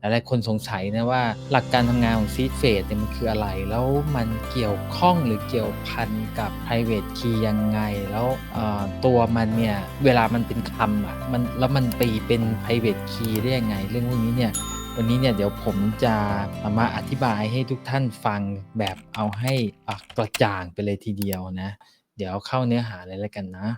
หลายๆคนสงสัยนะว่าหลักการทำงานของ Seed Phrase เนี่ยมันคืออะไร แล้วมันเกี่ยวข้องหรือเกี่ยวพันกับ private key ยังไง แล้วตัวมันเนี่ยเวลามันเป็นคำอะมันแล้วมันไปเป็น private key ได้ยังไง เรื่องพวกนี้เนี่ยวันนี้เนี่ยเดี๋ยวผมจะมาอธิบายให้ทุกท่านฟังแบบเอาให้อะกระจ่างไปเลยทีเดียวนะ เดี๋ยวเข้าเนื้อหาเลยแล้วกันนะ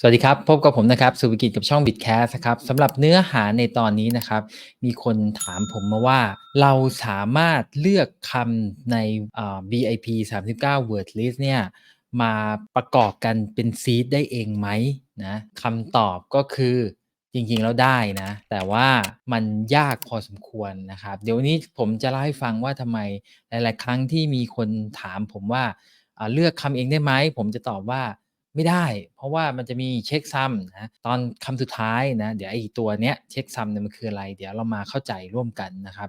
สวัสดีครับ พบกับผมนะครับสุวิกิจกับช่อง Bitcast ครับสำหรับเนื้อหาในตอนนี้นะครับ มีคนถามผมมาว่า เราสามารถเลือกคำในอ่า BIP 39 word list เนี่ยมาประกอบกันเป็นซีดได้เองไหมนะคำตอบก็คือจริงๆแล้วได้นะ แต่ว่ามันยากพอสมควรนะครับ เดี๋ยวนี้ผมจะเล่าให้ฟังว่าทำไมหลาย ๆ ครั้งที่มีคนถามผมว่าเลือกคำเองได้ไหมผมจะตอบว่า ไม่ได้ เพราะว่ามันจะมีเช็คซัมนะตอนคำสุดท้ายนะ เดี๋ยวไอ้ตัวเนี้ยเช็คซัมเนี่ยมันคืออะไร เดี๋ยวเรามาเข้าใจร่วมกันนะครับ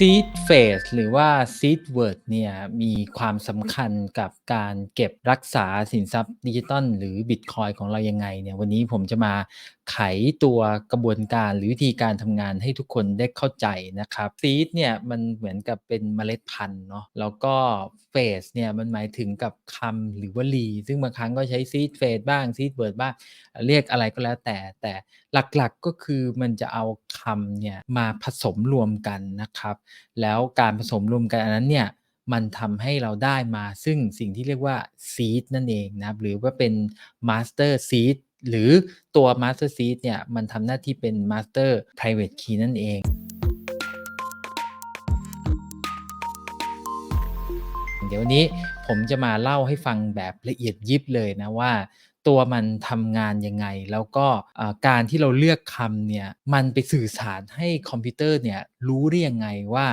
Seed Phrase หรือว่า Seed Word เนี่ยมีความสำคัญกับการเก็บรักษาสินทรัพย์ดิจิตอลหรือ Bitcoin ของเรายังไงเนี่ยวันนี้ผมจะมา ไขตัวกระบวนการหรือวิธีการทำงานให้ทุกคนได้เข้าใจนะครับ Seed เนี่ยมันเหมือนกับเป็นเมล็ดพันธุ์เนาะแล้วก็ Phrase เนี่ยมันหมายถึงกับคำหรือวลี ซึ่งบางครั้งก็ใช้ Seed Phrase บ้าง Seed Word บ้าง เรียกอะไรก็แล้วแต่ แต่หลักๆก็คือมันจะเอาคำเนี่ยมาผสมรวมกันนะครับ แล้วการผสมรวมกันอันนั้นเนี่ยมันทำให้เราได้มาซึ่งสิ่งที่เรียกว่า seed นั่นเองนะครับหรือว่าเป็น master seed หรือตัว master seed เนี่ยมันทำหน้าที่เป็น master private key นั่นเองเดี๋ยววันนี้ผมจะมาเล่าให้ฟังแบบละเอียดยิบเลยนะว่า ตัวมันทำงานยังไง แล้วก็การที่เราเลือกคำเนี่ยมันไปสื่อสารให้คอมพิวเตอร์เนี่ยรู้ได้ยังไงว่า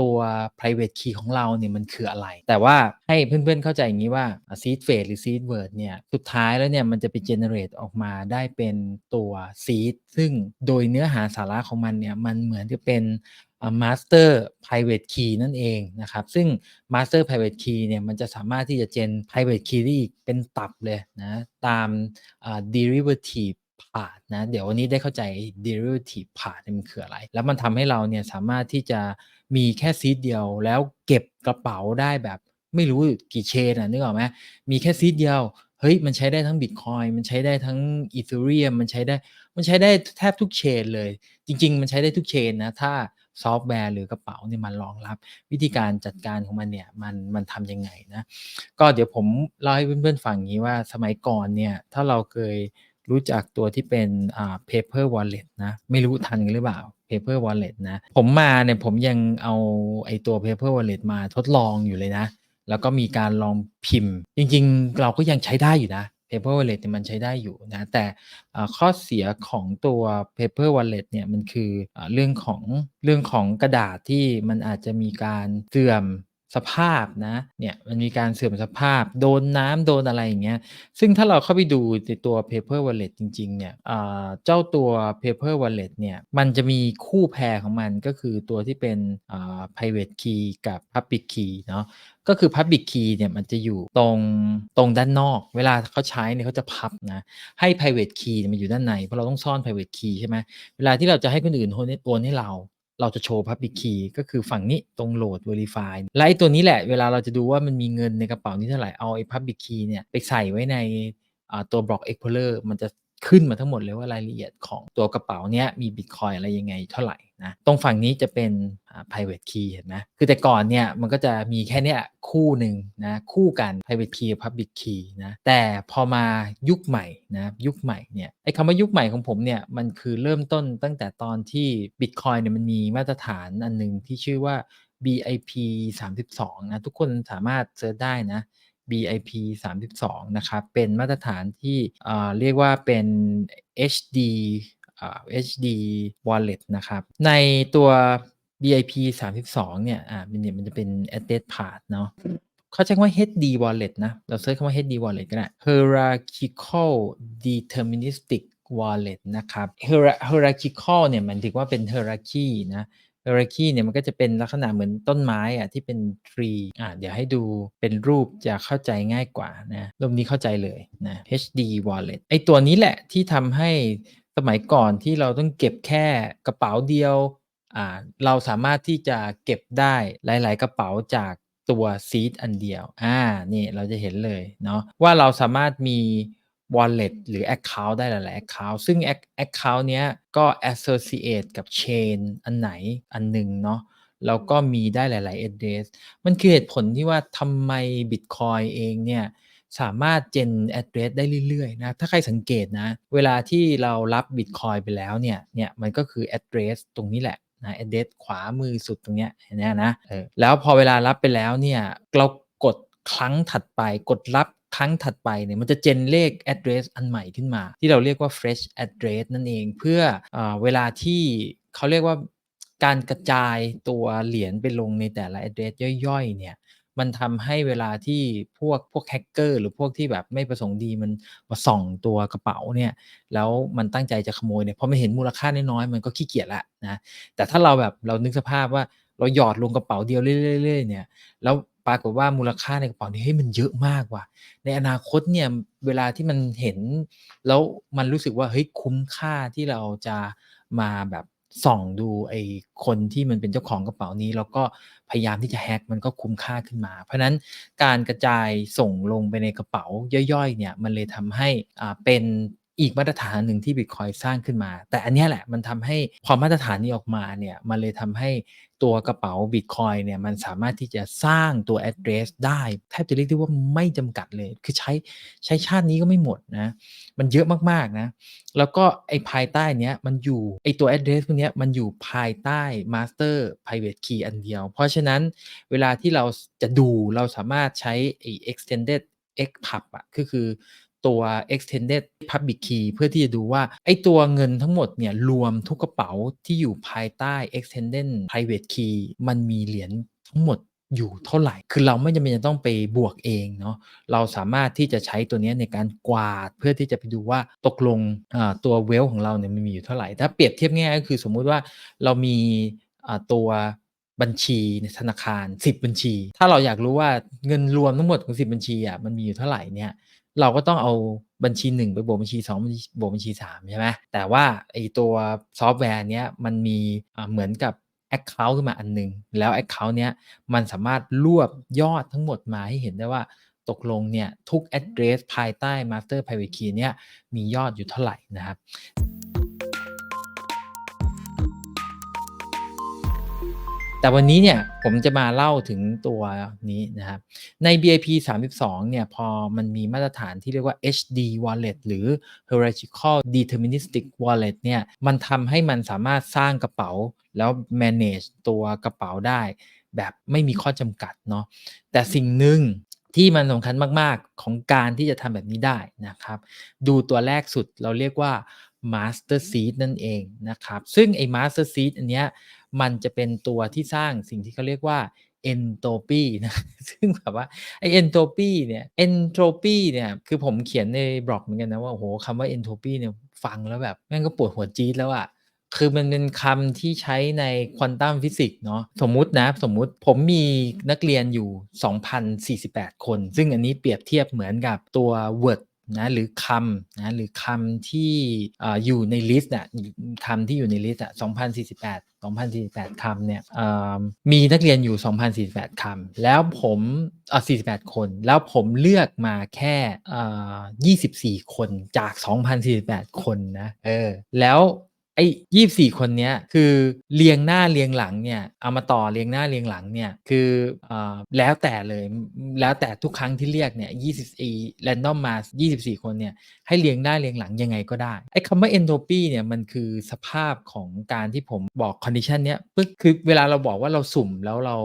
ตัว private key ของเราเนี่ยมันคืออะไร แต่ว่าให้เพื่อนๆเข้าใจอย่างนี้ว่า seed phrase หรือ seed word เนี่ยสุดท้ายแล้วเนี่ยมันจะไป generate ออกมาได้เป็นตัว seed ซึ่งโดยเนื้อหาสาระของมันเนี่ยมันเหมือนจะเป็น master private key นั่นเองนะครับ ซึ่ง master private key เนี่ยมันจะสามารถที่จะ gen private key ได้อีกเป็นตับเลยนะตามอ่า derivative part นะเดี๋ยววันนี้ได้เข้าใจ derivative part มันคืออะไร แล้วมันทำให้เราเนี่ยสามารถที่จะมีแค่ซีดเดียว แล้วเก็บกระเป๋าได้แบบไม่รู้กี่เชนอะนึกออกไหมมีแค่ซีดเดียวเฮ้ยมันใช้ได้ทั้ง Bitcoin มันใช้ได้ทั้ง Ethereum มันใช้ได้มันใช้ได้แทบทุกเชนเลย จริง ๆ มันใช้ได้ทุกเชนนะถ้า ซอฟต์แวร์หรือกระเป๋าเนี่ยมันรองรับ วิธีการจัดการของมันเนี่ยมันมันทำยังไงนะก็เดี๋ยวผมเล่าให้เพื่อนๆฟังงนี้ว่าสมัยก่อนเนี่ยถ้าเราเคยรู้จักตัวที่เป็นอ่า paper wallet นะไม่รู้ทันกันหรือเปล่า paper wallet นะผมมาเนี่ยผมยังเอาไอตัว paper wallet มาทดลองอยู่เลยนะ แล้วก็มีการลองพิมพ์ จริงๆ เราก็ยังใช้ได้อยู่นะ paper wallet เนี่ยมันใช้ได้อยู่นะแต่ข้อเสียของตัว paper wallet เนี่ยมันคือเรื่องของเรื่องของกระดาษที่มันอาจจะมีการเสื่อมสภาพนะเนี่ยมันมีการเสื่อมสภาพ โดนน้ำโดนอะไรอย่างเงี้ยซึ่งถ้าเราเข้าไปดูในตัว paper wallet จริง ๆ เนี่ยเจ้าตัว paper wallet เนี่ยมันจะมีคู่แพรของมันก็คือตัวที่เป็น private key กับ public key เนาะ ก็คือ Public Key เนี่ยมันจะอยู่ตรงตรงด้านนอก เวลาเขาใช้เนี่ยเขาจะพับนะให้ private key มันอยู่ด้านใน เพราะเราต้องซ่อน Private Key ใช่ไหมเวลาที่เราจะให้คนอื่นโอนให้โอนให้เราเราจะโชว์ Public Key ก็คือฝั่งนี้ตรงโหลด Verify และไอ้ตัวนี้แหละเวลาเราจะดูว่ามันมีเงินในกระเป๋านี้เท่าไหร่ เอาไอ้ Public Key เนี่ยไปใส่ไว้ในตัว Block Explorer มันจะ ขึ้นมาทั้งหมดเลยว่ารายละเอียดของตัวกระเป๋าเนี้ยมีบิตคอยอะไรยังไงเท่าไหร่นะตรงฝั่งนี้จะเป็นอ่า private key เห็นไหมคือแต่ก่อนเนี่ยมันก็จะมีแค่เนี้ยคู่หนึ่งนะคู่กัน private key กับ public key นะแต่พอมายุคใหม่นะยุคใหม่เนี่ยไอ้คำว่ายุคใหม่ของผมเนี่ยมันคือเริ่มต้นตั้งแต่ตอนที่ Bitcoin เนี่ยมันมีมาตรฐานอันหนึ่งที่ชื่อว่า BIP 32นะทุกคนสามารถเซิร์ชได้นะ BIP 32 นะครับ เป็นมาตรฐานที่เรียกว่าเป็น HD HD Wallet นะครับ ในตัว BIP 32 เนี่ย อ่า มันเนี่ยมันจะเป็น address part เนาะเขาใช้คำว่า HD Wallet นะ เราเซิร์ชคำว่า HD Wallet ก็ได้ Hierarchical Deterministic Wallet นะครับ Hierarchical เนี่ยมันถึงว่าเป็น hierarchy นะ hierarchy เนี่ยมันก็จะเป็นลักษณะเหมือนต้นไม้อะที่เป็น tree อ่าเดี๋ยวให้ดูเป็นรูปจะเข้าใจง่ายกว่านะรูปนี้เข้าใจเลยนะ HD wallet ไอตัวนี้แหละที่ทำให้สมัยก่อนที่เราต้องเก็บแค่กระเป๋าเดียวอ่าเราสามารถที่จะเก็บได้หลาย ๆ กระเป๋าจากตัวซีดอันเดียวอ่านี่เราจะเห็นเลยเนาะว่าเราสามารถมี wallet หรือ account ได้หลาย ๆ account ซึ่ง Account เนี้ยก็ associate กับ chain อันไหนอันหนึ่งเนาะแล้วก็มีได้หลาย ๆ address มันคือเหตุผลที่ว่าทำไม Bitcoin เองเนี่ยสามารถ gen address ได้เรื่อย ๆ นะ ถ้าใครสังเกตนะ เวลาที่เรารับ Bitcoin ไปแล้วเนี่ย เนี่ยมันก็คือ address ตรงนี้แหละนะ address ขวามือสุดตรงเนี้ยเห็นไหมนะเออแล้วพอเวลารับไปแล้วเนี่ย เรากดครั้งถัดไป กดรับ ครั้งถัดไปเนี่ยมันจะเจนเลข address อันใหม่ขึ้นมา ที่เราเรียกว่า fresh address นั่นเองเพื่อเอเวลาที่เขาเรียกว่าการกระจายตัวเหรียญไปลงในแต่ละ address ย่อยๆเนี่ยมันทำให้เวลาที่พวกพวกแฮกเกอร์หรือพวกที่แบบไม่ประสงค์ดีมันมาส่องตัวกระเป๋าเนี่ยแล้วมันตั้งใจจะขโมยเนี่ยพอมันเห็นมูลค่าน้อยๆมันก็ขี้เกียจละนะแต่ถ้าเราแบบเรานึกสภาพว่าเราหยอดลงกระเป๋าเดียวเรื่อยๆเนี่ยแล้ว ปรากฏว่ามูลค่าในกระเป๋านี้เฮ้ยมันเยอะมากว่ะ ในอนาคตเนี่ยเวลาที่มันเห็น แล้วมันรู้สึกว่าเฮ้ยคุ้มค่าที่เราจะมาแบบส่องดูไอ้คนที่มันเป็นเจ้าของกระเป๋านี้ แล้วก็พยายามที่จะแฮ็กมันก็คุ้มค่าขึ้นมา เพราะนั้นการกระจายส่งลงไปในกระเป๋าย่อยๆเนี่ยมันเลยทำให้อ่าเป็นอีกมาตรฐานหนึ่งที่ Bitcoin สร้างขึ้นมา แต่อันนี้แหละมันทำให้พอมาตรฐานนี้ออกมาเนี่ยมันเลยทำให้ ตัวกระเป๋า Bitcoin เนี่ยมันสามารถที่จะสร้างตัว address ได้แทบจะเรียกได้ว่าไม่จำกัดเลย คือใช้ใช้ชาตินี้ก็ไม่หมดนะ มันเยอะมากๆนะ แล้วก็ไอ้ภายใต้เนี้ยมันอยู่ไอ้ตัว address พวกเนี้ยมันอยู่ภายใต้ master private key อันเดียว เพราะฉะนั้นเวลาที่เราจะดูเราสามารถใช้ไอ้ extended xpub อะก็คือ ตัว extended public key เพื่อที่จะดูว่าไอ้ตัวเงินทั้งหมดเนี่ยรวมทุกกระเป๋าที่อยู่ภายใต้ extended private key มันมีเหรียญทั้งหมดอยู่เท่าไหร่ คือเราไม่จำเป็นจะต้องไปบวกเองเนาะ เราสามารถที่จะใช้ตัวนี้ในการกวาด เพื่อที่จะไปดูว่าตกลงอ่าตัวเวลของเราเนี่ยมันมีอยู่เท่าไหร่ ถ้าเปรียบเทียบง่ายก็คือสมมุติว่าเรามีอ่าตัวบัญชีในธนาคาร 10 บัญชี ถ้าเราอยากรู้ว่าเงินรวมทั้งหมดของ 10 บัญชีอะมันมีอยู่เท่าไหร่เนี่ย เราก็ต้องเอาบัญชี 1 ไปบวกบัญชี2บัญชีบวกบัญชี3ใช่ไหมแต่ว่าไอ้ตัวซอฟต์แวร์เนี้ยมันมีเหมือนกับแอคเคาท์ขึ้นมาอันหนึ่งแล้วแอคเคาท์เนี้ยมันสามารถรวบยอดทั้งหมดมาให้เห็นได้ว่าตกลงเนี่ยทุก address ภายใต้ master private key เนี่ยมียอดอยู่เท่าไหร่นะครับ แต่วันนี้เนี่ยผมจะมาเล่าถึงตัวนี้นะครับ ใน BIP 32 เนี่ยพอมันมีมาตรฐานที่เรียกว่า HD wallet หรือ hierarchical deterministic wallet เนี่ยมันทำให้มันสามารถสร้างกระเป๋าแล้ว manage ตัวกระเป๋าได้ แบบไม่มีข้อจำกัดเนาะแต่สิ่งหนึ่งที่มันสำคัญมาก ๆ ของการที่จะทำแบบนี้ได้นะครับ ดูตัวแรกสุดเราเรียกว่า master seed นั่นเองนะครับ ซึ่งไอ้ master seed อันเนี้ย มันจะเป็นตัวที่สร้างสิ่งที่เขาเรียกว่า entropy นะซึ่งแบบว่าไอ้ entropy เนี่ย entropy เนี่ยคือผมเขียนในบล็อกเหมือนกันนะว่าโอ้โหคำว่า entropy เนี่ยฟังแล้วแบบแม่งก็ปวดหัวจี๊ดแล้วอะคือมันเป็นคำที่ใช้ในควอนตัมฟิสิกส์เนาะสมมุตินะ สมมุติผมมีนักเรียนอยู่ 2,048 คน ซึ่งอันนี้เปรียบเทียบเหมือนกับตัว Word นะหรือคำนะหรือคำที่ออยู่ในลิสต์อะคำที่อยู่ในลิสต์อะ2048 2048คำเนี่ยมีนักเรียนอยู่ 2048คำแล้วผมอ่า48 คน แล้วผมเลือกมาแค่24 คนจาก 2048 คนนะเออแล้ว ไอ้ยี่สี่คนเนี้ยคือเรียงหน้าเรียงหลังเนี่ยเอามาต่อเรียงหน้าเรียงหลังเนี่ยคืออ่าแล้วแต่เลยแล้วแต่ทุกครั้งที่เรียกเนี่ยยี่สิบสี่แรนดอมมายี่สิบสี่คนเนี่ยให้เรียงหน้าเรียงหลังยังไงก็ได้ไอ้คำว่า entropy เนี่ยมันคือสภาพของการที่ผมบอกคอนดิชันเนี้ยปึ๊กคือเวลาเราบอกว่าเราสุ่มแล้วเรา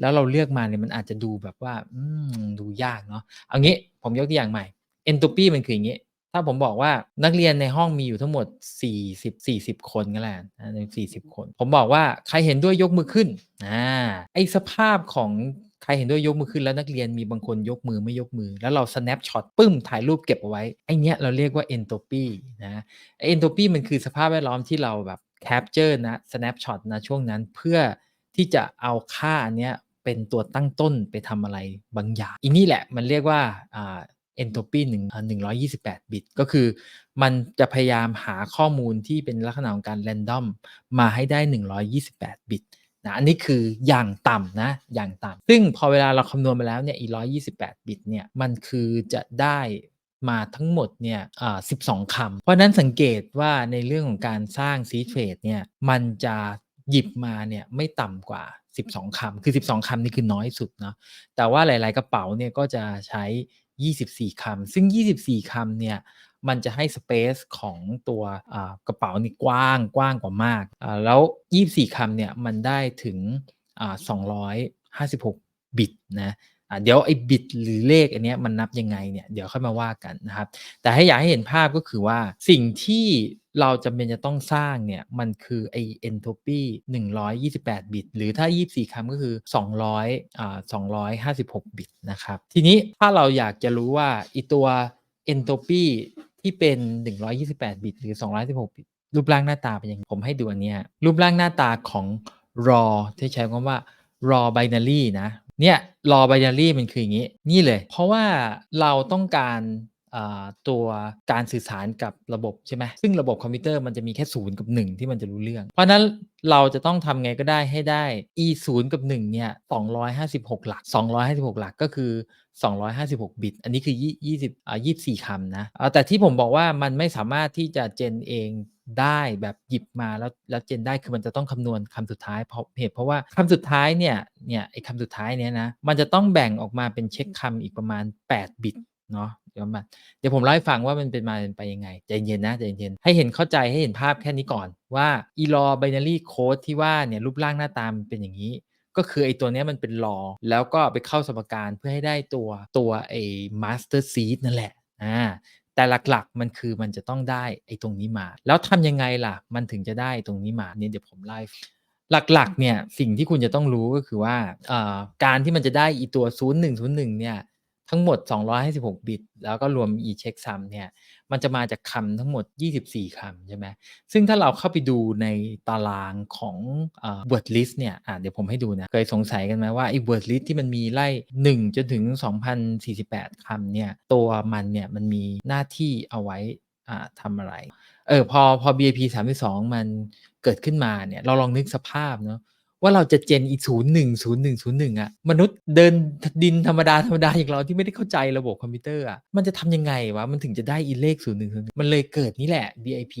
แล้วเราเลือกมาเนี่ยมันอาจจะดูแบบว่าอืมดูยากเนาะเอางี้ผมยกตัวอย่างใหม่ entropy มันคืออย่างงี้ ถ้าผมบอกว่านักเรียนในห้องมีอยู่ทั้งหมด 40 40 คนก็แล้วกันใน40 คน ผมบอกว่าใครเห็นด้วยยกมือขึ้นอ่าไอสภาพของใครเห็นด้วยยกมือขึ้นแล้วนักเรียนมีบางคนยกมือไม่ยกมือ แล้วเรา snapshot ปึ้มถ่ายรูปเก็บเอาไว้ไอเนี้ยเราเรียกว่า entropy นะไอ entropy มันคือสภาพแวดล้อมที่เราแบบ capture นะ snapshot นะช่วงนั้นเพื่อที่จะเอาค่าอันเนี้ยเป็นตัวตั้งต้นไปทำอะไรบางอย่างอีนี่แหละมันเรียกว่าอ่า entropy หนึ่งหนึ่งร้อยยี่สิบแปดบิต ก็คือมันจะพยายามหาข้อมูลที่เป็นลักษณะของการ random มาให้ได้ 128 บิตนะอันนี้คืออย่างต่ำนะ อย่างต่ำซึ่งพอเวลาเราคำนวณมาแล้วเนี่ยอี128บิตเนี่ย มันคือจะได้มาทั้งหมดเนี่ยอ่า12คำ เพราะนั้นสังเกตว่าในเรื่องของการสร้างซีเทรดเนี่ย มันจะหยิบมาเนี่ยไม่ต่ำกว่า 12คำคือ 12คำนี่คือน้อยสุดเนาะ แต่ว่าหลาย ๆ กระเป๋าเนี่ยก็จะใช้ 24 คำ ซึ่ง 24 คำเนี่ยมันจะให้สเปซของตัวกระเป๋านี่กว้างกว้างกว่ามาก แล้ว 24 คำเนี่ยมันได้ถึง 256 บิตนะ เดี๋ยวไอ้บิตหรือเลขอันนี้มันนับยังไงเนี่ยเดี๋ยวค่อยมาว่ากันนะครับ แต่ให้อยากให้เห็นภาพก็คือว่าสิ่งที่เราจำเป็นจะต้องสร้างเนี่ย มันคือไอ entropy 128 บิต หรือถ้า 24 คำก็คือ 200อ่า256 บิตนะครับ ทีนี้ถ้าเราอยากจะรู้ว่าอีตัว entropy ที่เป็น 128 บิต หรือ 216 บิต รูปร่างหน้าตาเป็นยังไงผมให้ดูอันนี้รูปร่างหน้าตาของ raw ที่ใช้คำว่า raw binary นะ เนี่ย raw binary มันคืออย่างนี้ นี่เลย เพราะว่าเราต้องการตัวการสื่อสารกับระบบใช่ไหมซึ่งระบบคอมพิวเตอร์มันจะมีแค่ศูนย์กับ 1 ที่มันจะรู้เรื่อง เพราะนั้นเราจะต้องทำไงก็ได้ให้ได้ e 0กับ1เนี่ย256 หลัก 256 หลักก็คือ 256 บิต อันนี้คือ 20อ่า24คำนะแต่ที่ผมบอกว่ามันไม่สามารถที่จะเจนเอง ได้แบบหยิบมาแล้วแล้วเจนได้คือมันจะต้องคำนวณคำสุดท้ายเพราะเหตุเพราะว่าคำสุดท้ายเนี่ยเนี่ยไอ้คำสุดท้ายเนี้ยนะมันจะต้องแบ่งออกมาเป็นเช็คคำอีกประมาณ 8 บิตเนาะเดี๋ยวมาเดี๋ยวผมเล่าให้ฟังว่ามันเป็นมาเป็นไปยังไงใจเย็นนะใจเย็นให้เห็นเข้าใจให้เห็นภาพแค่นี้ก่อนว่า e law binary code ที่ว่าเนี่ยรูปร่างหน้าตามเป็นอย่างนี้ ก็คือไอ้ตัวนี้มันเป็น law แล้วก็ไปเข้าสมการเพื่อให้ได้ตัวตัวไอ้ master seed นั่นแหละอ่า แต่หลักๆ มันคือมันจะต้องได้ไอ้ตรงนี้มา แล้วทำยังไงล่ะ มันถึงจะได้ตรงนี้มาเนี่ยเดี๋ยวผมไล่หลักๆเนี่ยสิ่งที่คุณจะต้องรู้ก็คือว่าการที่มันจะได้อีตัว 0101เนี่ย ทั้งหมด 256 บิต แล้วก็รวม e-check sum เนี่ย มันจะมาจากคำทั้งหมด 24 คำใช่ไหม ซึ่งถ้าเราเข้าไปดูในตารางของอ word list เนี่ยเดี๋ยวผมให้ดูนะ เคยสงสัยกันไหมว่าไอ้ word list ที่มันมีไล่ 1 จนถึง 2,048 คำเนี่ย ตัวมันเนี่ย มันมีหน้าที่เอาไว้ทำอะไร เออ พอพอ BAP 32 มันเกิดขึ้นมาเนี่ย เราลองนึกสภาพเนาะ ว่าเราจะเจนอีศูนย์หนึ่งศูนย์หนึ่งศูนย์หนึ่งอะมนุษย์เดินดินธรรมดาธรรมดาอย่างเราที่ไม่ได้เข้าใจระบบคอมพิวเตอร์อะมันจะทำยังไงวะมันถึงจะได้อีเลขศูนย์หนึ่งมันเลยเกิดนี่แหละ BIP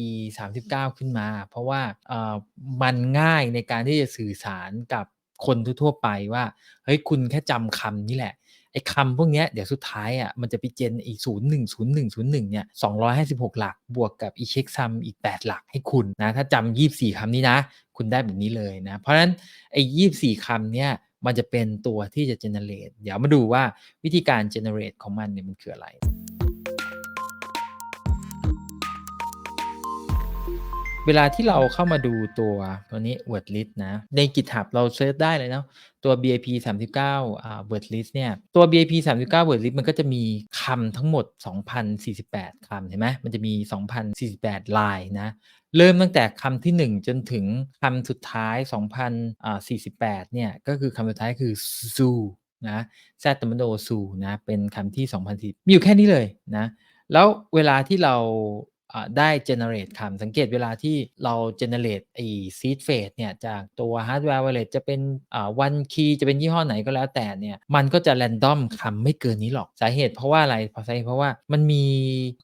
39 ขึ้นมา เพราะว่าเอ่อมันง่ายในการที่จะสื่อสารกับคนทั่วไปว่าเฮ้ยคุณแค่จำคำนี่แหละ ไอ้คำพวกนี้เดี๋ยวสุดท้ายอะมันจะไปเจนอีก 010101 เนี่ย 256 หลักบวกกับอีเช็คซัมอีก 8 หลักให้คุณนะ ถ้าจำ 24 คำนี้นะ คุณได้แบบนี้เลยนะ เพราะฉะนั้นไอ้ 24 คำเนี่ยมันจะเป็นตัวที่จะเจเนเรตเดี๋ยวมาดูว่าวิธีการเจเนเรตของมันเนี่ยมันคืออะไร เวลาที่เราเข้ามาดูตัวตัวนี้ word list นะ ใน GitHub เราเซิร์ชได้เลยเนาะตัว BIP 39อ่า word list เนี่ย ตัว BIP 39 word list มันก็จะมีคำทั้งหมด 2,048 คำเห็นไหมมันจะมี 2,048 ลายนะ เริ่มตั้งแต่คำที่ 1 จนถึงคำสุดท้าย 2,048 เนี่ย ก็คือคำสุดท้ายคือ zoo นะ z o su นะ เป็นคำที่ 2010มีอยู่แค่นี้เลยนะ แล้วเวลาที่เรา ได้เจเนเรตคำสังเกตเวลาที่เราเจเนเรตไอซีดเฟสเนี่ยจากตัวฮาร์ดแวร์ไวเลสจะเป็นอ่า one key จะเป็นยี่ห้อไหนก็แล้วแต่เนี่ยมันก็จะแรนดอมคำไม่เกินนี้หรอกสาเหตุเพราะว่าอะไรสาเหตุเพราะว่ามันมี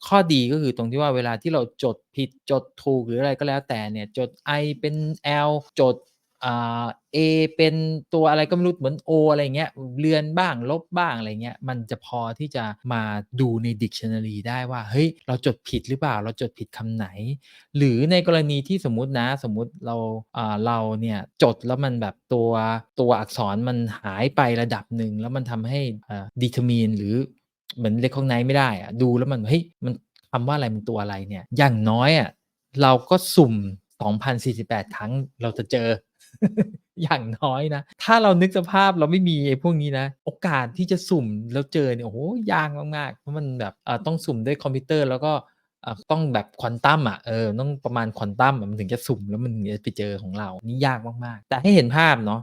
ข้อดีก็คือตรงที่ว่าเวลาที่เราจดผิดจดถูกหรืออะไรก็แล้วแต่เนี่ยจด i เป็น l จด เอเป็นตัวอะไรก็ไม่รู้เหมือน o อะไรเงี้ยเรือนบ้างลบบ้างอะไรเงี้ยมันจะพอที่จะมาดูใน dictionary ได้ว่าเฮ้ยเราจดผิดหรือเปล่า เราจดผิดคำไหน หรือในกรณีที่สมมุตินะสมมุติเราเราเนี่ยจดแล้วมันแบบตัวตัวอักษรมันหายไประดับหนึ่งแล้วมันทำให้อ่า determine หรือเหมือน recognize ไม่ได้อะดูแล้วมันเฮ้ยมันคำว่าอะไรมันตัวอะไรเนี่ยอย่างน้อยอะเราก็สุ่ม 2,048 ครั้งเราจะเจอ อย่างน้อยนะ ถ้าเรานึกสภาพเราไม่มีไอ้พวกนี้นะ โอกาสที่จะสุ่มแล้วเจอเนี่ยโอ้โฮยากมากๆเพราะมันแบบต้องสุ่มด้วยคอมพิวเตอร์แล้วก็ต้องแบบควอนตัมอะเออต้องประมาณควอนตัมมันถึงจะสุ่มแล้วมันถึงจะไปเจอของเรานี่ยากมากๆ แต่ให้เห็นภาพเนาะ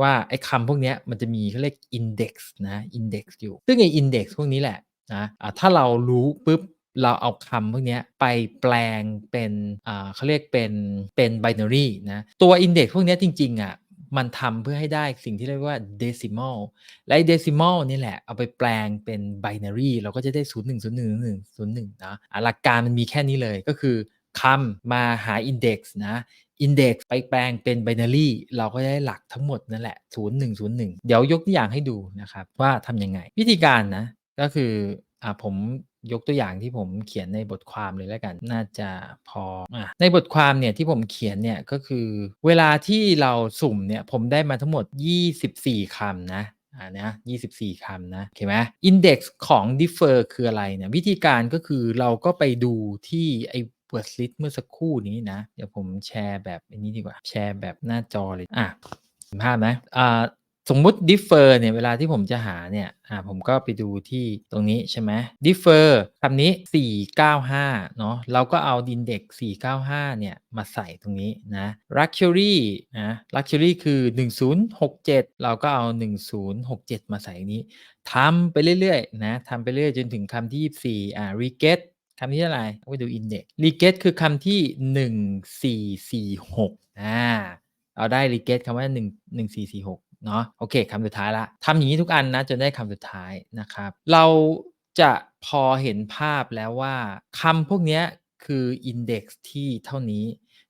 ว่าไอ้คำพวกนี้มันจะมีเขาเรียก index นะ index อยู่ ซึ่งไอ้ index พวกนี้แหละนะอ่าถ้าเรารู้ปุ๊บ เราเอาคำพวกนี้ไปแปลงเป็นเขาเรียกเป็นเป็น binary นะตัว index พวกนี้จริงๆอะมันทำเพื่อให้ได้สิ่งที่เรียกว่า decimal และ decimal นี่แหละ เอาไปแปลงเป็น binary เราก็จะได้ 0 1 0 1 1 0 1นะหลักการมันมีแค่นี้เลยก็คือคำมาหา index นะ index ไปแปลงเป็น binary เราก็จะได้หลักทั้งหมดนั่นแหละ 0101 เดี๋ยวยกตัวอย่างให้ดูนะครับ ว่าทำยังไง วิธีการนะ ก็คืออ่าผม ยกตัวอย่างที่ผมเขียนในบทความเลยแล้วกัน น่าจะพออ่าในบทความเนี่ยที่ผมเขียนเนี่ยก็คือ เวลาที่เราสุ่มเนี่ยผมได้มาทั้งหมด 24คำนะอ่านะ24 คำนะโอเคไหม index ของ differ คืออะไรเนี่ยวิธีการก็คือเราก็ไปดูที่ไอ้ word list เมื่อสักครู่นี้นะ เดี๋ยวผมแชร์แบบอ้นี้ดีกว่า แชร์แบบหน้าจอเลย อ่าเห็นภาพไหมอ่า สมมุติ differ เนี่ยเวลาที่ผมจะหาเนี่ยอ่าผมก็ไปดูที่ตรงนี้ใช่ไหม differ คำนี้ 495 เนาะเราก็เอา index 495 เนี่ย มาใส่ตรงนี้นะ luxury นะ luxury คือ 1067 เราก็เอา 1067 มาใส่ตรงนี้ทำไปเรื่อยๆนะทำไปเรื่อยจนถึงคำที่ 24 อ่า reget คำที่เท่าไหรก็ไปดู index reget คือคำที่ 1446 อ่าเราได้ reget คำว่า 1 1446 เนาะโอเคคำสุดท้ายล้วทำอย่างนี้ทุกอันนะจนได้คำสุดท้ายนะครับ เราจะพอเห็นภาพแล้วว่าคำพวกนี้คือ index ที่เท่านี้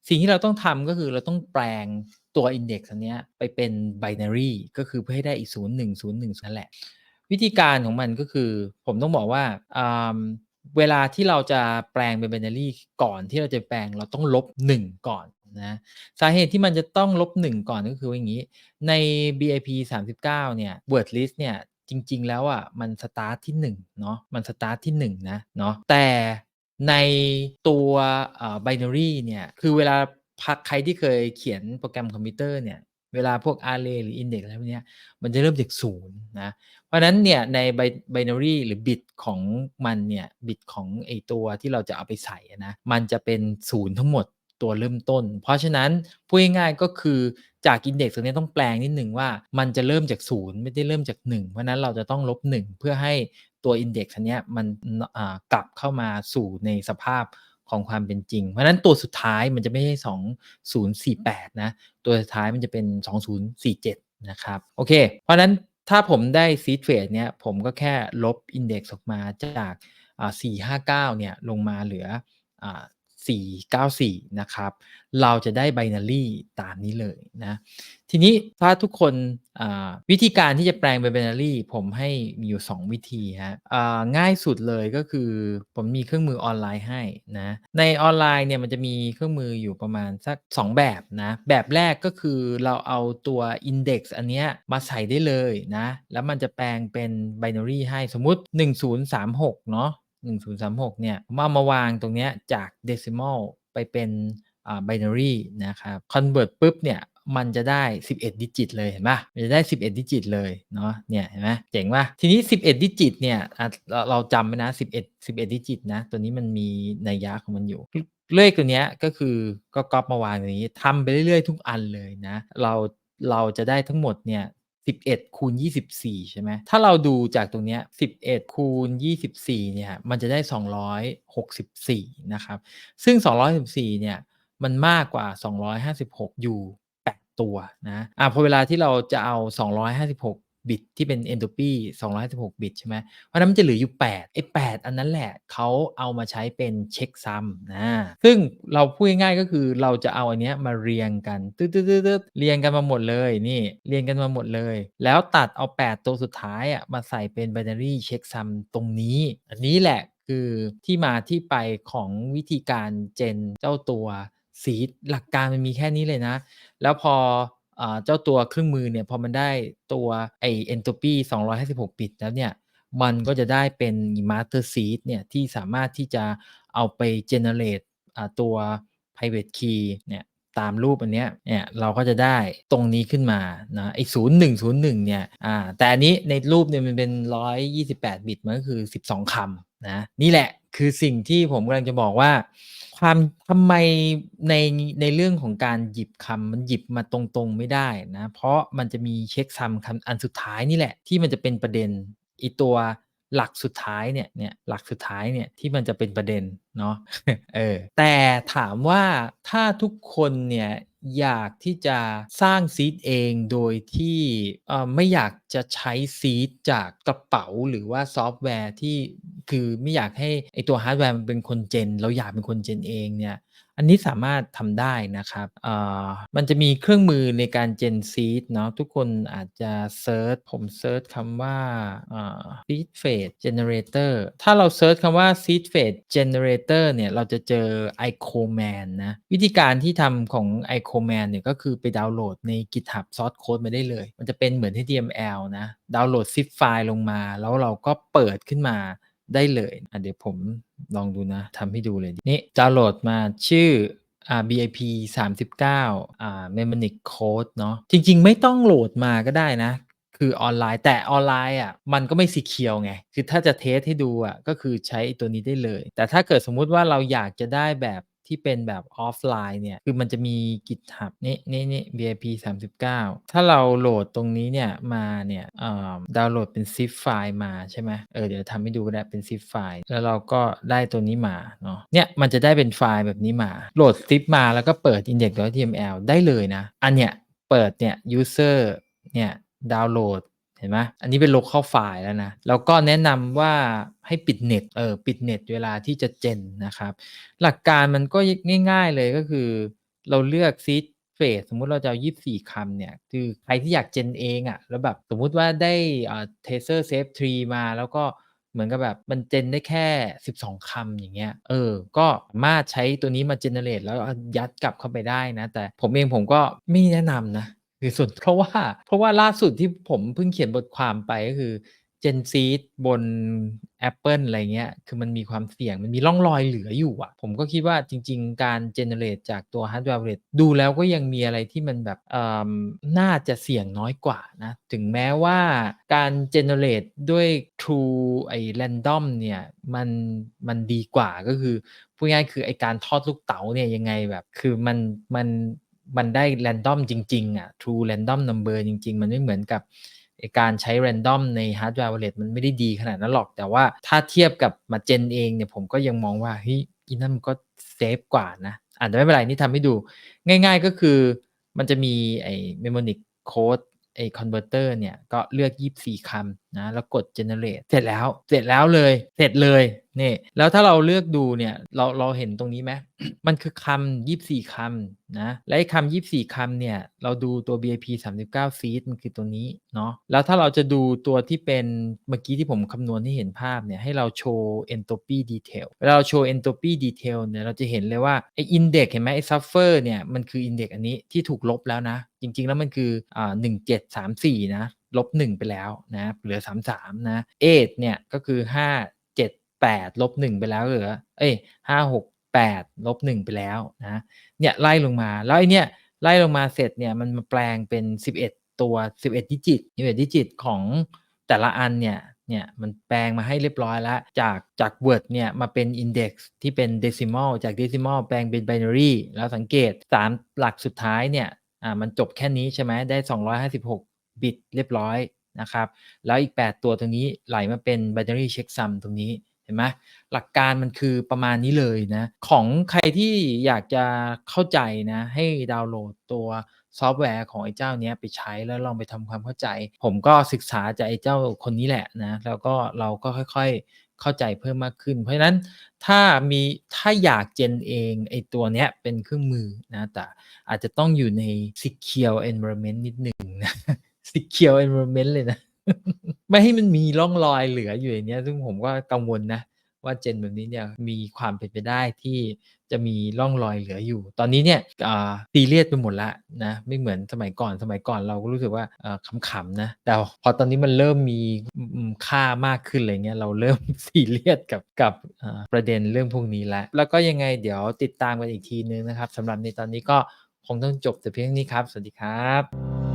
สิ่งที่เราต้องทำก็คือเราต้องแปลงตัว index อันนี้ไปเป็น binary ก็คือเพื่อให้ได้อีก 0101นั่นแหละ วิธีการของมันก็คือ ผมต้องบอกว่าอ่าเวลาที่เราจะแปลงเป็น binary ก่อนที่เราจะแปลงเราต้องลบ 1 ก่อน นะสาเหตุที่มันจะต้องลบ1ก่อนก็คือว่าอย่างงี้ ใน BIP 39 เนี่ย word list เนี่ย จริง ๆ แล้วอะมันสตาร์ตที่1เนาะมันสตาร์ตที่1นะเนาะแต่ในตัวอ่า binary เนี่ย คือเวลาพใครที่เคยเขียนโปรแกรมคอมพิวเตอร์เนี่ย เวลาพวก array หรือ index อะไรพวกนี้มันจะเริ่มจาก0นย์นะ เพราะนั้นเนี่ยใน binary หรือ bit ของมันเนี่ย bit ของไอตัวที่เราจะเอาไปใส่นะ มันจะเป็น0ทั้งหมด ตัวเริ่มต้น เพราะฉะนั้นพูดง่ายๆก็คือจาก index ตรงนี้ต้องแปลงนิดหนึ่งว่ามันจะเริ่มจาก0ไม่ได้เริ่มจาก 1 เพราะนั้นเราจะต้องลบ 1 เพื่อให้ตัว index อันนี้มันกลับเข้ามาสู่ในสภาพของความเป็นจริง เพราะนั้นตัวสุดท้ายมันจะไม่ใช่2048 นะ ตัวสุดท้ายมันจะเป็น 2047 นะครับ โอเค เพราะนั้นถ้าผมได้ seed phrase เนี้ยผมก็แค่ลบ index ออกมาจากอ่า459 เนี่ยลงมาเหลืออ 494 นะครับ เราจะได้ binary ตามนี้เลยนะ ทีนี้ถ้าทุกคนวิธีการที่จะแปลงเป็น binary ผมให้มีอยู่ 2 วิธีครับอ่าง่ายสุดเลยก็คือผมมีเครื่องมือออนไลน์ให้นะ ในออนไลน์เนี่ยมันจะมีเครื่องมืออยู่ประมาณสัก 2 แบบนะ แบบแรกก็คือเราเอาตัว index อันเนี้ยมาใส่ได้เลยนะ แล้วมันจะแปลงเป็น binary ให้สมมุติ 1036 เนาะ 1036เนี่ยมเอามาวางตรงเนี้ยจาก decimal ไปเป็นอ่า binary นะครับ convert ปุ๊บเนี่ยมันจะได้ 11 ดิจิต เลยเห็นปล่ามันจะได้ 11 ดิจิตเลยเนาะ เนี่ยเห็นไหมเจ๋งปล่าทีนี้ 11 ดิจิตเนี่ยเราจำไว้นะ 11 11 ดิจิตนะ ตัวนี้มันมีนัยยะของมันอยู่เลขตัวเนี้ยก็คือก็ก๊อบมาวางตรงนี้ทำไปเรื่อยๆ ทุกอันเลยนะ เราเราจะได้ทั้งหมดเนี่ย 11คูณ24 ใช่ไหม ถ้าเราดูจากตรงเนี้ย11คูณ24 เนี่ย มันจะได้ 264 นะครับ ซึ่ง214เนี่ย มันมากกว่า 256 อยู่ 8 ตัวนะ อ่าพอเวลาที่เราจะเอา 256 บิตที่เป็น Entropy 256บิตใช่ไหมเพราะฉะนั้นมันจะเหลืออยู่ 8 ไอ้ 8 อันนั้นแหละเขาเอามาใช้เป็นเช็กซัมอาซึ่งเราพูดง่ายๆก็คือเราจะเอาอันเนี้ยมาเรียงกันตึ๊ดๆๆๆเรียงกันมาหมดเลยนี่เรียงกันมาหมดเลย แล้วตัดเอา 8 ตัวสุดท้ายอะมาใส่เป็น Binary Checksum ตรงนี้ อันนี้แหละคือที่มาที่ไปของวิธีการ gen เจ้าตัว Seed หลักการมันมีแค่นี้เลยนะ แล้วพออ่า เจ้าตัวเครื่องมือเนี่ยพอมันได้ตัวไอ้ Entropy 256 บิตแล้วเนี่ยมันก็จะได้เป็น Master Seed เนี่ยที่สามารถที่จะเอาไป generate ตัว Private Key เนี่ยตามรูปอันเนี้ยเนี่ยเราก็จะได้ตรงนี้ขึ้นมานะไอ้0101เนี่ยอ่าแต่อันนี้ในรูปเนี่ยมันเป็น128บิตมันก็คือ12คำนะนี่แหละคือสิ่งที่ผมกำลังจะบอกว่า ความทำไมในในเรื่องของการหยิบคำมันหยิบมาตรงๆไม่ได้นะ เพราะมันจะมีเช็คซัมคำอันสุดท้ายนี่แหละ ที่มันจะเป็นประเด็นอีตัวหลักสุดท้ายเนี่ยเนี่ยหลักสุดท้ายเนี่ยที่มันจะเป็นประเด็นเนาะเออแต่ถามว่าถ้าทุกคนเนี่ย อยากที่จะสร้างซีดเองโดยที่ไม่อยากจะใช้ซีดจากกระเป๋าหรือว่าซอฟต์แวร์ที่คือไม่อยากให้ไอตัวฮาร์ดแวร์มันเป็นคนเจน เราอยากเป็นคนเจนเองเนี่ย อันนี้สามารถทำได้นะครับมันจะมีเครื่องมือในการ gen Seed เนาะทุกคนอาจจะเซิร์ชผมเซิร์ชคำว่าอ่า Seed Phase Generator ถ้าเราเซิร์ชคำว่า Seed Phase Generator เนี่ยเราจะเจอ Icoman นะวิธีการที่ทำของ Icoman เนี่ยก็คือไปดาวน์โหลดใน GitHub Source Code มาได้เลย มันจะเป็นเหมือน HTML นะดาวน์โหลด Zip ไฟล์ลงมา แล้วเราก็เปิดขึ้นมาได้เลยเดี๋ยวผม ลองดูนะทำให้ดูเลยนี่ดาวน์โหลดมาชื่ออ่า BIP 39อ่า m e m o n i c Code เนาะจริง ๆ ไม่ต้องโหลดมาก็ได้นะ คือออนไลน์แต่ออนไลน์อะมันก็ไม่สีเขียวไง คือถ้าจะเทสให้ดูอะก็คือใช้ตัวนี้ได้เลย แต่ถ้าเกิดสมมุติว่าเราอยากจะได้แบบ ที่เป็นแบบออฟไลน์เนี่ย คือมันจะมี GitHub นี่ๆๆ BIP 39 ถ้าเราโหลดตรงนี้เนี่ยมาเนี่ยเอ่อดาวน์โหลดเป็น Zip ไฟล์มาใช่ไหมเออเดี๋ยวทำให้ดูก็ได้เป็น Zip ไฟล์แล้วเราก็ได้ตัวนี้มาเนาะเนี่ยมันจะได้เป็นไฟล์แบบนี้มา โหลด Zip มาแล้วก็เปิด index.html ได้เลยนะ อันเนี้ยเปิดเนี่ยยูสเซอร์เนี่ยดาวน์โหลด เห็นไหมอันนี้เป็น local file แล้วนะ แล้วก็แนะนำว่าให้ปิดเน็ต เออ ปิดเน็ตเวลาที่จะ gen นะครับ หลักการมันก็ง่าย ๆเลยก็คือ เราเลือก Seed Phrase สมมุติเราจะเอา24 คำเนี่ย คือใครที่อยาก gen เองอะแล้วแบบสมมุติว่าได้อ่า Trezor Safe Tree มาแล้วก็เหมือนกับแบบมัน gen ได้แค่ 12คำอย่างเงี้ย เออ ก็สามารถใช้ตัวนี้มา generate แล้วยัดกลับเข้าไปได้นะ แต่ผมเองผมก็ไม่แนะนำนะ คือส่วนเพราะว่า เพราะว่าล่าสุดที่ผมเพิ่งเขียนบทความไปก็คือ gen s e d บนแอปเปิลอะไรเงี้ย คือมันมีความเสี่ยง มันมีร่องรอยเหลืออยู่อะผมก็คิดว่าจริง ๆ การ generate จากตัว Hardware Wallet ดูแล้วก็ยังมีอะไรที่มันแบบอ่อน่าจะเสี่ยงน้อยกว่านะ ถึงแม้ว่าการ generate ด้วย True ไอ้ Random เนี่ย มัน มันดีกว่าก็คือ พูดง่ายๆคือไอการทอดลูกเต๋าเนี่ยยังไงแบบ คือมัน มัน มันได้ Random จริงๆอะ True Random Number จริง ๆ มันไม่เหมือนกับการใช้ Random ใน Hardware Wallet มันไม่ได้ดีขนาดนั้นหรอก แต่ว่าถ้าเทียบกับมา gen เองเนี่ยผมก็ยังมองว่าเฮ้ยอีนั่นมันก็เซฟกว่านะอาแต่ไม่เป็นไรนี่ทำให้ดู ง่ายๆก็คือมันจะมีไอ้ Mnemonic Code ไอ้ Converter เนี่ย ก็เลือก 24 คำนะ แล้วกด generate เสร็จแล้ว เสร็จแล้วเลย เสร็จเลยนี่แล้วถ้าเราเลือกดูเนี่ยเราเราเห็นตรงนี้ไหมมันคือคำ24คำนะและไอ้คำ24คำเนี่ยเราดูตัว BIP 39 Seed มันคือตัวนี้เนาะแล้วถ้าเราจะดูตัวที่เป็นเมื่อกี้ที่ผมคำนวณให้เห็นภาพเนี่ยให้เราโชว์ Entropy Detail เวลาเราโชว์ Entropy Detail เนี่ยเราจะเห็นเลยว่าไอ้ Index เห็นไหมไอ้ Suffer เนี่ยมันคือ Index อันนี้ที่ถูกลบแล้วนะ จริง ๆ แล้วมันคืออ่า1734 นะลบ 1 ไปแล้วนะเหลือ 33 นะ Age เนี่ยก็คือ 578ลบ1ไปแล้วเหลือเอ๊ย568ลบ1ไปแล้วนะเนี่ยไล่ลงมาแล้วไอเนี่ยไล่ลงมาเสร็จเนี่ยมันมาแปลงเป็น 11 ตัว 11 ดิจิต11ดิจิตของแต่ละอันเนี่ยเนี่ยมันแปลงมาให้เรียบร้อยแล้ว จากจาก Word เนี่ยมาเป็น Index ที่เป็น Decimal จาก Decimal แปลงเป็น Binary แล้วสังเกต 3 หลักสุดท้ายเนี่ยอ่ามันจบแค่นี้ใช่ไหมได้ 256 บิตเรียบร้อยนะครับ แล้วอีก 8 ตัวตรงนี้ไหลมาเป็น binary checksum ตรงนี้ ห็นไหมหลักการมันคือประมาณนี้เลยนะ ของใครที่อยากจะเข้าใจนะ ให้ดาวน์โหลดตัวซอฟต์แวร์ของไอ้เจ้าเนี้ยไปใช้แล้วลองไปทำความเข้าใจ ผมก็ศึกษาจากไอ้เจ้าคนนี้แหละนะ แล้วก็เราก็ค่อยๆเข้าใจเพิ่มมากขึ้น เพราะฉะนั้นถ้ามีถ้าอยากเจนเองไอ้ตัวเนี้ยเป็นเครื่องมือนะแต่อาจจะต้องอยู่ใน secure environment นิดหนึ่งนะ secure environment เลยนะ ไม่ให้มันมีร่องรอยเหลืออยู่ในเนี้ซึ่งผมก็กังวลนะว่าเจนแบบนี้เนี่ยมีความเป็นไปได้ที่จะมีร่องรอยเหลืออยู่ ตอนนี้เนี่ยอ่าซีเรียสไปหมดแล้วนะไม่เหมือนสมัยก่อนสมัยก่อนเราก็รู้สึกว่าขำๆนะแต่พอตอนนี้มันเริ่มมีค่ามากขึ้นอะไรเงี้ยเราเริ่มซีเรียสกับกับประเด็นเรื่องพวกนี้แล้วแล้วก็ยังไงเดี๋ยวติดตามกันอีกทีนึงนะครับสำหรับในตอนนี้ก็คงต้องจบแต่เพียงนี้ครับ สวัสดีครับ